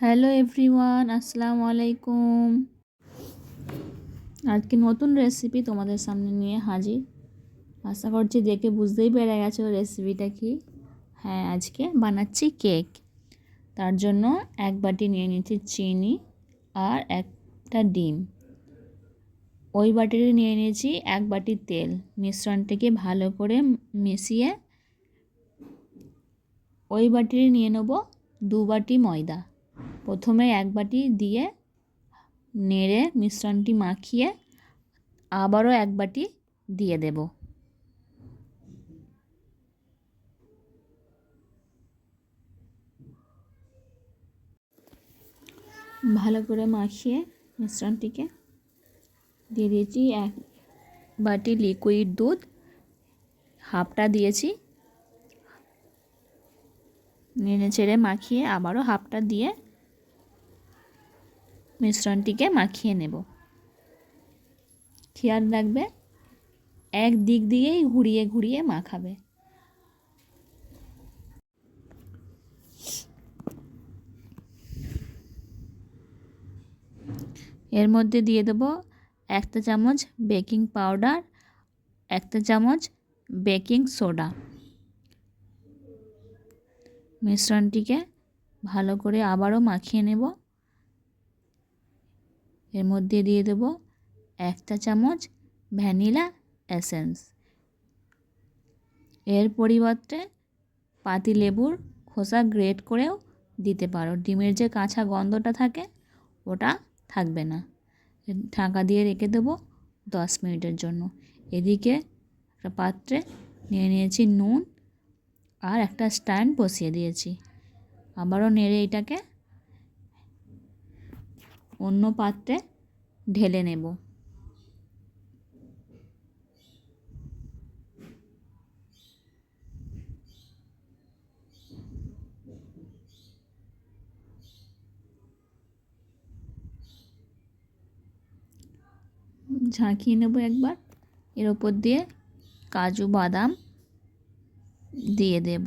Hello everyone, আসসালামু আলাইকুম। আজকে নতুন রেসিপি তোমাদের সামনে নিয়ে হাজির। আশা করছি দেখে বুঝতেই পেরে গেছো রেসিপিটা কি। হ্যাঁ আজকে বানাচ্ছি কেক তার জন্য এক বাটি নিয়ে নিচ্ছি চিনি আর একটা ডিম। ওই বাটিতে নিয়ে নিয়েছি এক বাটি তেল। মিশ্রণটাকে ভালো করে মিশিয়ে ওই বাটিতে নিয়ে নেব দু বাটি ময়দা। প্রথমে এক বাটি দিয়ে নেড়ে মিশ্রণটি মাখিয়ে আবারও এক বাটি দিয়ে দেব। ভালো করে মাখিয়ে মিশ্রণটিকে দিয়ে দিয়েছি এক বাটি লিকুইড দুধ, হাফটা দিয়েছি। নেড়ে চেড়ে মাখিয়ে আবারও হাফটা দিয়ে মিশ্রণটিকে মাখিয়ে নেব। খেয়াল রাখবে, এক দিক দিয়েই ঘুরিয়ে ঘুরিয়ে মাখাবে। এর মধ্যে দিয়ে দেব একটা চামচ বেকিং পাউডার, একটা চামচ বেকিং সোডা। মিশ্রণটিকে ভালো করে আবারও মাখিয়ে নেব। এর মধ্যে দিয়ে দেব একটা চামচ ভ্যানিলা এসেন্স। এর পরিবর্তে পাতি লেবুর খোসা গ্রেট করেও দিতে পারো। ডিমের যে কাঁচা গন্ধটা থাকে, ওটা থাকবে না। ঢাকা দিয়ে রেখে দেবো দশ মিনিটের জন্য। এদিকে একটা পাত্রে নিয়ে নিয়েছি নুন আর একটা স্ট্যান্ড বসিয়ে দিয়েছি। আবারও নেড়ে এটাকে অন্য পাত্রে ঢেলে নেব। ঝাঁকিয়ে নেব একবার। এর ওপর দিয়ে কাজু বাদাম দিয়ে দেব।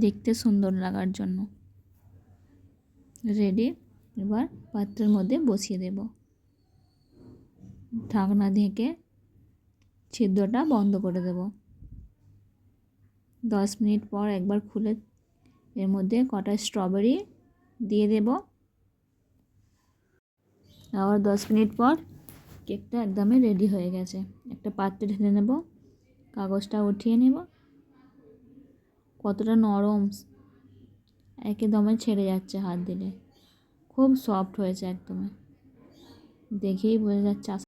দেখতে সুন্দর লাগার জন্য। রেডি। এবার পাত্রের মধ্যে বসিয়ে দেব। ঢাকনা ঢেকে ছিদ্রটা বন্ধ করে দেব। দশ মিনিট পর একবার খুলে এর মধ্যে কটা স্ট্রবেরি দিয়ে দেব। আবার দশ মিনিট পর কেকটা একদমই রেডি হয়ে গেছে। একটা পাত্রে ঢেলে নেব, কাগজটা উঠিয়ে নেব। কতটা নরম একদমই ছেড়ে যাচ্ছে হাত দিলে। খুব সফট হয়েছে একদমই। দেখেই বোঝা যাচ্ছে